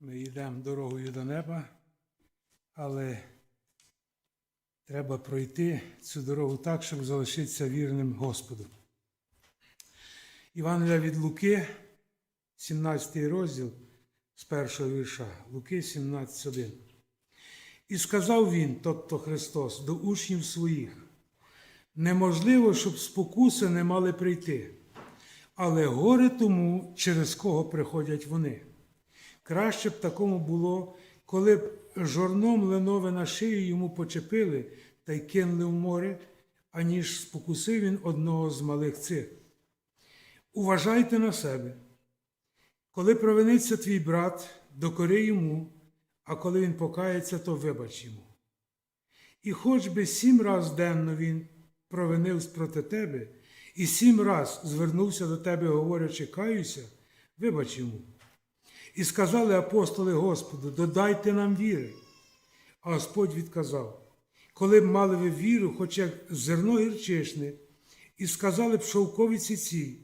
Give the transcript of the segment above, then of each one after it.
Ми йдемо дорогою до неба, але треба пройти цю дорогу так, щоб залишитися вірним Господу. Івангелія від Луки, 17 розділ з першого вірша, Луки 17.1. І сказав він, тобто Христос, до учнів своїх, неможливо, щоб спокуси не мали прийти, але горе тому, через кого приходять вони. Краще б такому було, коли б жорном ленове на шию йому почепили та й кинули в море, аніж спокусив він одного з малих цих. Уважайте на себе. Коли провиниться твій брат, докори йому, а коли він покається, то вибач йому. І хоч би сім раз денно він провинив проти тебе, і сім раз звернувся до тебе, говорячи, каюся, вибач йому. І сказали апостоли Господу, додайте нам віри. А Господь відказав, коли б мали ви віру, хоч як зерно гірчишне, і сказали б шовковиці цій,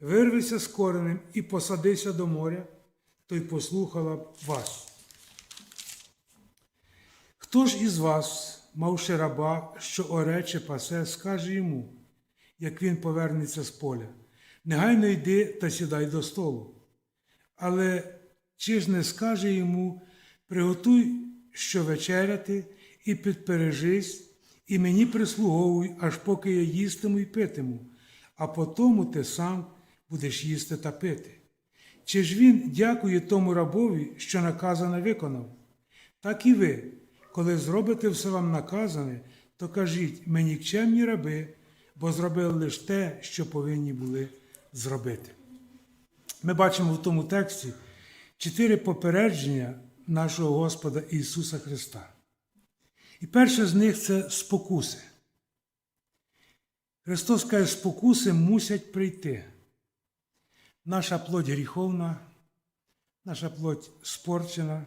вирвися з коренем і посадися до моря, то й послухала б вас. Хто ж із вас, мавши раба, що орече пасе, скаже йому, як він повернеться з поля, негайно йди та сідай до столу. Але чи ж не скаже йому, приготуй, що вечеряти, і підпережись, і мені прислуговуй, аж поки я їстиму і питиму, а потому ти сам будеш їсти та пити. Чи ж він дякує тому рабові, що наказане виконав? Так і ви, коли зробите все вам наказане, то кажіть мені нікчемні раби, бо зробили лише те, що повинні були зробити. Ми бачимо в тому тексті чотири попередження нашого Господа Ісуса Христа. І перше з них це спокуси. Христос каже, спокуси мусять прийти. Наша плоть гріховна, наша плоть спорчена,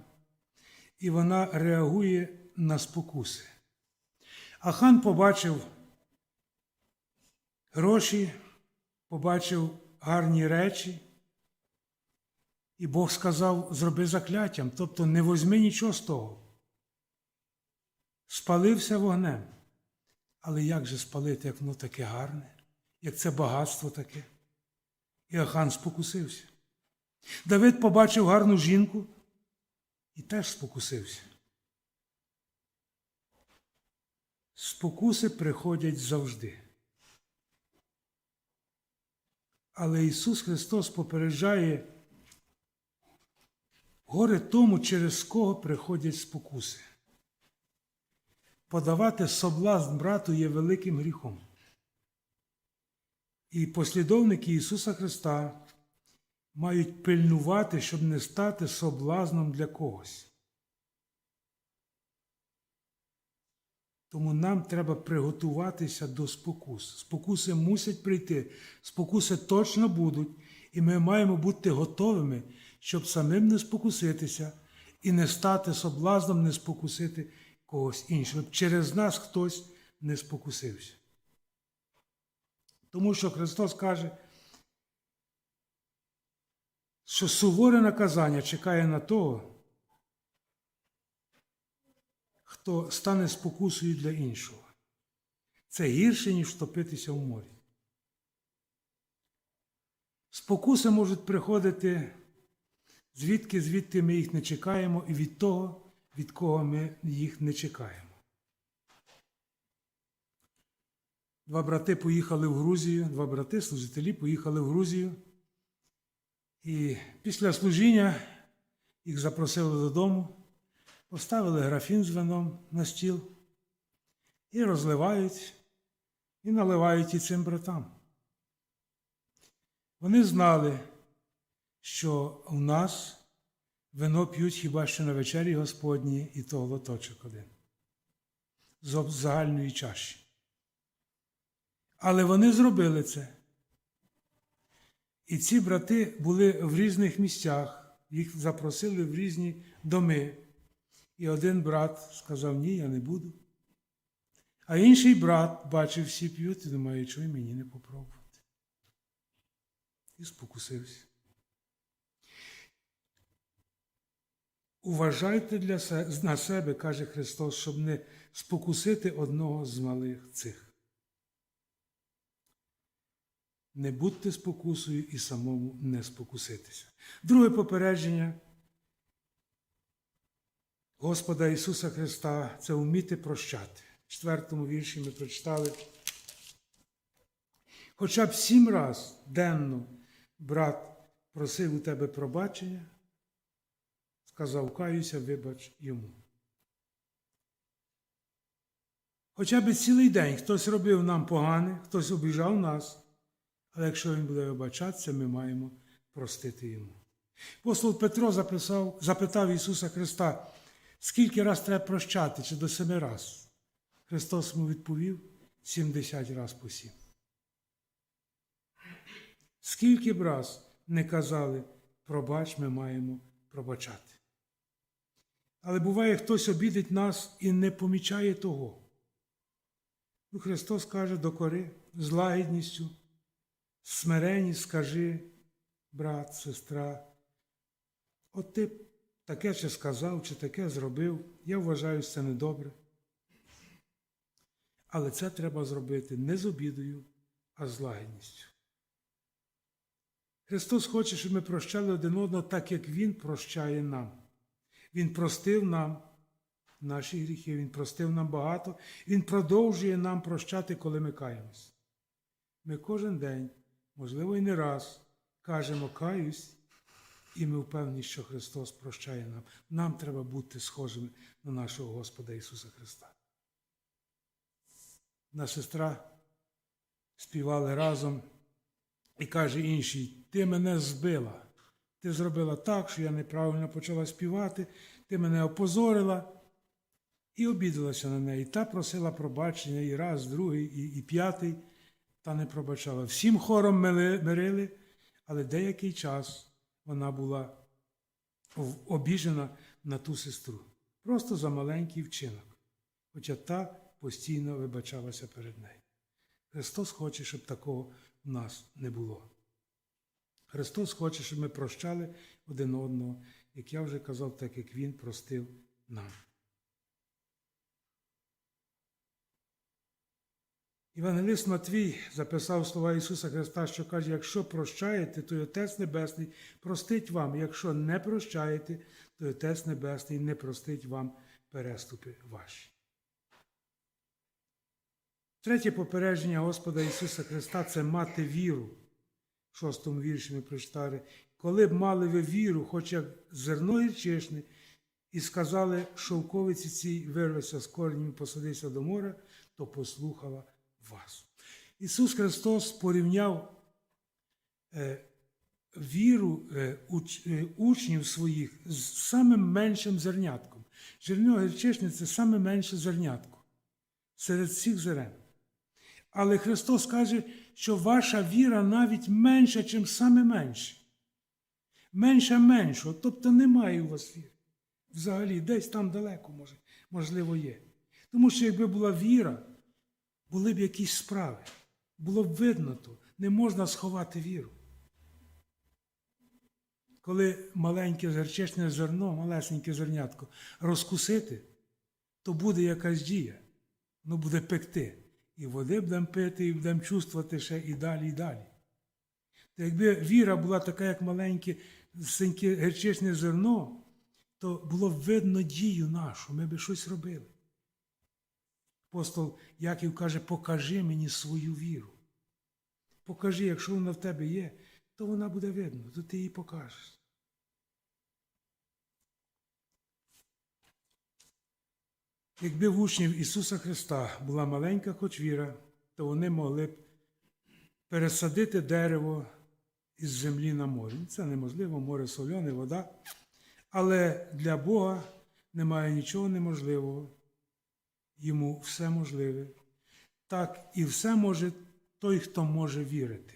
і вона реагує на спокуси. А хан побачив гроші, побачив гарні речі, і Бог сказав, зроби закляттям, тобто не возьми нічого з того. Спалився вогнем. Але як же спалити, як воно таке гарне, як це багатство таке? І Ахан спокусився. Давид побачив гарну жінку і теж спокусився. Спокуси приходять завжди. Але Ісус Христос попереджає горе тому, через кого приходять спокуси. Подавати соблазн брату є великим гріхом. І послідовники Ісуса Христа мають пильнувати, щоб не стати соблазном для когось. Тому нам треба приготуватися до спокус. Спокуси мусять прийти, спокуси точно будуть, і ми маємо бути готовими, щоб самим не спокуситися і не стати соблазном, не спокусити когось іншого. Через нас хтось не спокусився. Тому що Христос каже, що суворе наказання чекає на того, хто стане спокусою для іншого. Це гірше, ніж втопитися в морі. Спокуси можуть приходити звідки, звідти ми їх не чекаємо, і від того, від кого ми їх не чекаємо. Два брати поїхали в Грузію, два брати, служителі, поїхали в Грузію. І після служіння їх запросили додому, поставили графін з вином на стіл і розливають, і наливають і цим братам. Вони знали, що у нас вино п'ють хіба що на вечері Господній і то глоточок один з загальної чаші. Але вони зробили це. І ці брати були в різних місцях, їх запросили в різні доми. І один брат сказав, ні, я не буду. А інший брат бачив, всі п'ють і думає, й мені не попробувати. І спокусився. Уважайте для на себе, каже Христос, щоб не спокусити одного з малих цих. Не будьте спокусою і самому не спокуситися. Друге попередження Господа Ісуса Христа це вміти прощати. В четвертому вірші ми прочитали. Хоча б сім раз денно брат просив у тебе пробачення, сказав, каюся, вибач йому. Хоча б цілий день хтось робив нам погане, хтось обіжав нас, але якщо він буде вибачатися, ми маємо простити йому. Апостол Петро записав, запитав Ісуса Христа, скільки раз треба прощати, чи до семи раз? Христос йому відповів 70 раз по сім. Скільки б раз не казали, пробач, ми маємо пробачати. Але буває, хтось обідить нас і не помічає того. Ну, Христос каже докори з лагідністю, смирені, скажи, брат, сестра, от ти таке чи сказав, чи таке зробив, я вважаю, це недобре. Але це треба зробити не з обідою, а з лагідністю. Христос хоче, щоб ми прощали один одного так, як Він прощає нам. Він простив нам наші гріхи, Він простив нам багато, Він продовжує нам прощати, коли ми каємось. Ми кожен день, можливо, і не раз, кажемо каюсь, і ми впевнені, що Христос прощає нам. Нам треба бути схожими на нашого Господа Ісуса Христа. Одна сестра співали разом і каже іншій, ти мене збила. Ти зробила так, що я неправильно почала співати, ти мене опозорила і обідалася на неї. Та просила пробачення і раз, другий, і, і п'ятий, та не пробачала. Всім хором мирили, але деякий час вона була обіжена на ту сестру. Просто за маленький вчинок. Хоча та постійно вибачалася перед нею. Христос хоче, щоб такого в нас не було. Христос хоче, щоб ми прощали один одного, як я вже казав, так як Він простив нам. Євангелист Матвій записав слова Ісуса Христа, що каже, якщо прощаєте, то й Отець Небесний простить вам. Якщо не прощаєте, то й Отець Небесний не простить вам переступи ваші. Третє попередження Господа Ісуса Христа це мати віру. Шостому вірші ми прочитали, коли б мали ви віру, хоч як зерно гірчишне, і сказали, шовковиці цій вирвися з коренем і посадися до моря, то послухала вас. Ісус Христос порівняв е, віру е, уч, е, учнів своїх з самим меншим зернятком. Зерно гірчишне – це саме менше зернятко серед всіх зерен. Але Христос каже, що ваша віра навіть менша, чим саме менше. Менша меншого, тобто немає у вас віри. Взагалі, десь там далеко, може, можливо, є. Тому що якби була віра, були б якісь справи. Було б видно то, не можна сховати віру. Коли маленьке герчичне зерно, малесеньке зернятко розкусити, то буде якась дія, воно буде пекти. І води будемо пити, і будемо чувствувати ще і далі, і далі. Та якби віра була така, як маленьке синьке герчичне зерно, то було б видно дію нашу, ми би щось робили. Апостол Яків каже, покажи мені свою віру. Покажи, якщо вона в тебе є, то вона буде видно, то ти її покажеш. Якби в учнів Ісуса Христа була маленька хоч віра, то вони могли б пересадити дерево із землі на море. Це неможливо, море соляне, вода. Але для Бога немає нічого неможливого. Йому все можливе. Так і все може той, хто може вірити.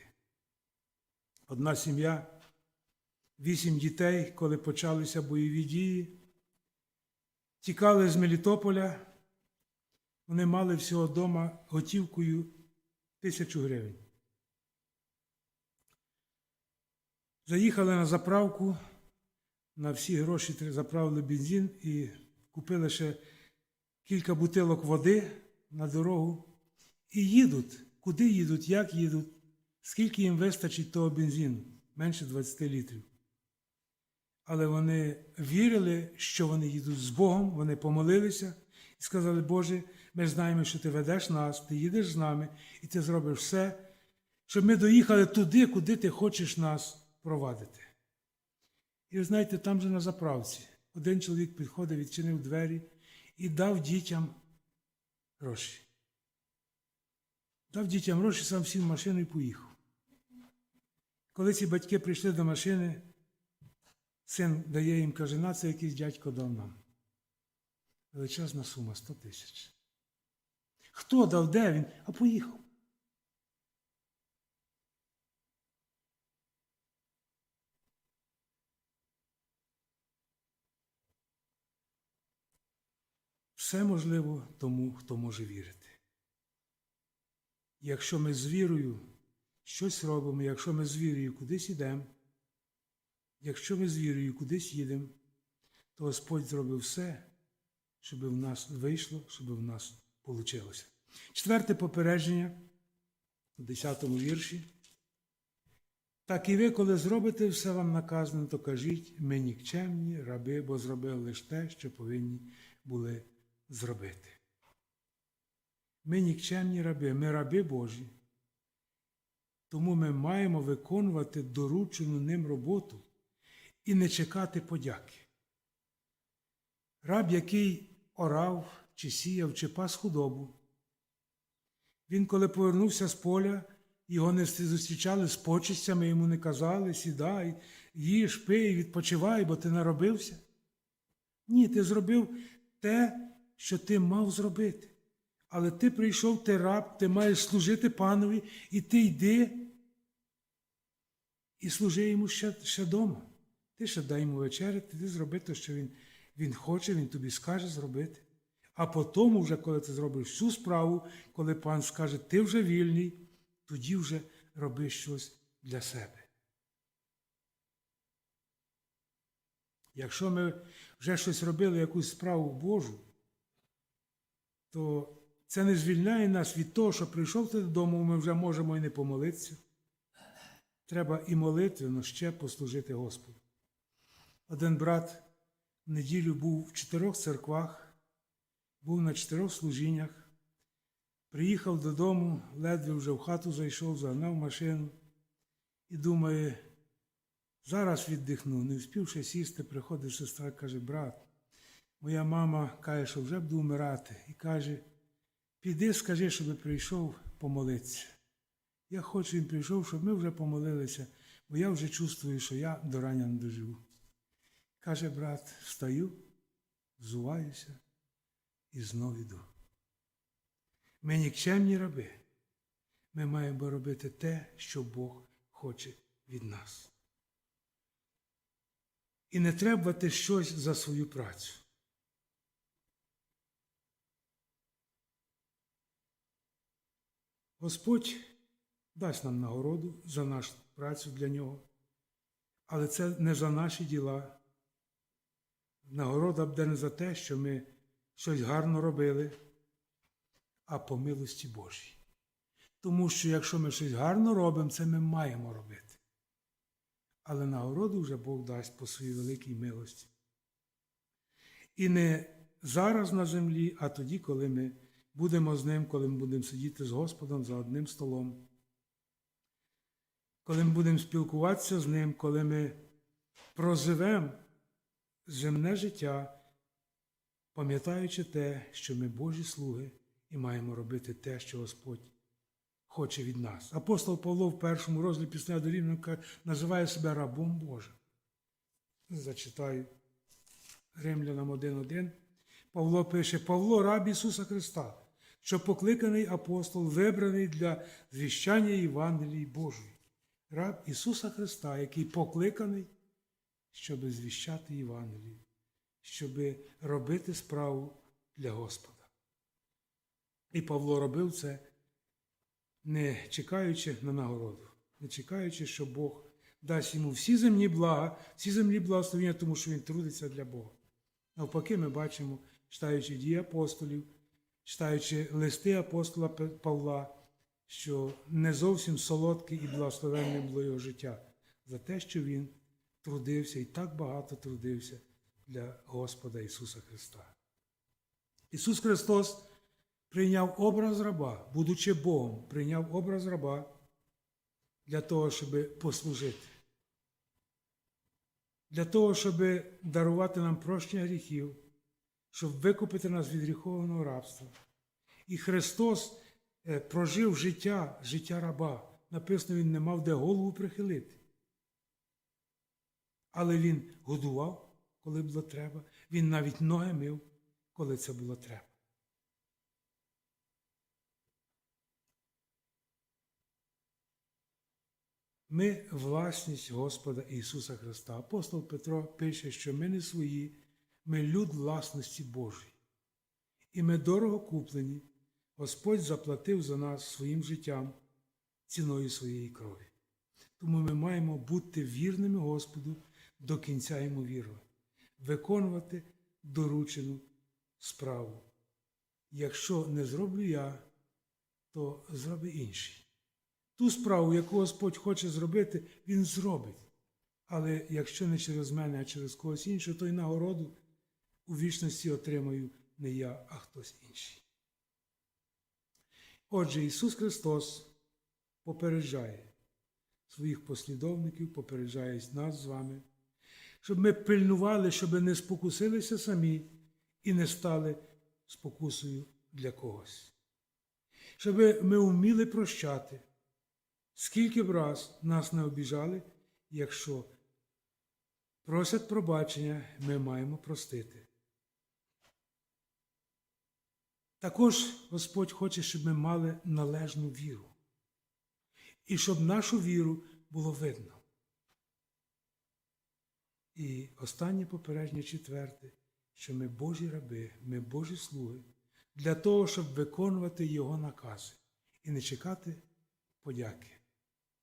Одна сім'я, вісім дітей, коли почалися бойові дії, тікали з Мелітополя, вони мали всього вдома готівкою тисячу гривень. Заїхали на заправку, на всі гроші заправили бензин і купили ще кілька бутилок води на дорогу. І їдуть. Куди їдуть, як їдуть, скільки їм вистачить того бензину? Менше 20 літрів. Але вони вірили, що вони їдуть з Богом, вони помолилися і сказали, Боже, ми знаємо, що ти ведеш нас, ти їдеш з нами, і ти зробиш все, щоб ми доїхали туди, куди ти хочеш нас провадити. І ви знаєте, там же на заправці один чоловік підходив, відчинив двері і дав дітям гроші. Дав дітям гроші, сам сів в машину і поїхав. Коли ці батьки прийшли до машини, син дає їм, каже, на це якийсь дядько дав нам. Величезна сума 100 тисяч. Хто дав, де він? А поїхав. Все можливо тому, хто може вірити. Якщо ми з вірою щось робимо, якщо ми з вірою кудись йдемо, якщо ми з вірою кудись їдемо, то Господь зробив все, щоб в нас вийшло, щоб в нас вийшло. Четверте попередження у 10 вірші. Так і ви, коли зробите все вам наказане, то кажіть, ми нікчемні раби, бо зробили лише те, що повинні були зробити. Ми нікчемні раби, ми раби Божі. Тому ми маємо виконувати доручену ним роботу і не чекати подяки. Раб, який орав, чи сіяв, чи пас худобу. Він, коли повернувся з поля, його не зустрічали з почестями, йому не казали, сідай, їж, пий, відпочивай, бо ти наробився. Ні, ти зробив те, що ти мав зробити. Але ти прийшов, ти раб, ти маєш служити панові, і ти йди і служи йому ще, ще дома. Ти ще дай йому вечеряти, ти зроби те, що він, він хоче, він тобі скаже зробити. А потім, вже, коли ти зробиш всю справу, коли пан скаже, ти вже вільний, тоді вже роби щось для себе. Якщо ми вже щось робили, якусь справу Божу, то це не звільняє нас від того, що прийшов ти додому, ми вже можемо і не помолитися. Треба і молитвенно ще послужити Господу. Один брат в неділю був в чотирьох церквах, був на чотирьох служіннях, приїхав додому, ледве вже в хату зайшов, загнав машину і думає, зараз віддихну. Не вспівши сісти, приходить сестра каже, брат, моя мама каже, що вже буду вмирати, і каже, піди, скажи, щоб прийшов помолитися. Я хочу, він прийшов, щоб ми вже помолилися, бо я вже чувствую, що я до рання не доживу. Каже брат, встаю, взуваюся і знов іду. Ми нікчемні раби. Ми маємо робити те, що Бог хоче від нас. І не требувати щось за свою працю. Господь дасть нам нагороду за нашу працю для нього, але це не за наші діла. Нагорода буде не за те, що ми щось гарно робили, а по милості Божій. Тому що якщо ми щось гарно робимо, це ми маємо робити. Але нагороду вже Бог дасть по своїй великій милості. І не зараз на землі, а тоді, коли ми будемо з ним, коли ми будемо сидіти з Господом за одним столом. Коли ми будемо спілкуватися з ним, коли ми проживемо земне життя, пам'ятаючи те, що ми Божі слуги і маємо робити те, що Господь хоче від нас. Апостол Павло в першому розділі після до називає себе рабом Божим. Зачитаю Римлянам 1.1. Павло пише: Павло раб Ісуса Христа, що покликаний апостол, вибраний для звіщання Євангелії Божої. Раб Ісуса Христа, який покликаний, щоб звіщати Євангелію, щоб робити справу для Господа. І Павло робив це, не чекаючи на нагороду, не чекаючи, що Бог дасть йому всі земні блага, всі землі благословення, тому що він трудиться для Бога. Навпаки, ми бачимо, читаючи дії апостолів, читаючи листи апостола Павла, що не зовсім солодке і благословенне було його життя за те, що він трудився і так багато трудився для Господа Ісуса Христа. Ісус Христос прийняв образ раба, будучи Богом, прийняв образ раба для того, щоб послужити, для того, щоб дарувати нам прощення гріхів, щоб викупити нас від гріховного рабства. І Христос е, прожив життя, життя раба. Написано, Він не мав де голову прихилити. Але Він годував, коли було треба. Він навіть ноги мив, коли це було треба. Ми власність Господа Ісуса Христа. Апостол Петро пише, що ми не свої, ми люд власності Божої. І ми дорого куплені. Господь заплатив за нас своїм життям ціною своєї крові. Тому ми маємо бути вірними Господу до кінця йому вірувати, виконувати доручену справу. Якщо не зроблю я, то зроби інший. Ту справу, яку Господь хоче зробити, Він зробить. Але якщо не через мене, а через когось іншого, то й нагороду у вічності отримаю не я, а хтось інший. Отже, Ісус Христос попереджає своїх послідовників, попереджає нас з вами, щоб ми пильнували, щоб не спокусилися самі і не стали спокусою для когось. Щоб ми вміли прощати, скільки б раз нас не обіжали, якщо просять пробачення, ми маємо простити. Також Господь хоче, щоб ми мали належну віру. І щоб нашу віру було видно. І останнє попередження четверте, що ми Божі раби, ми Божі слуги, для того, щоб виконувати Його накази і не чекати подяки.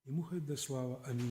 Йому хай буде слава. Амінь.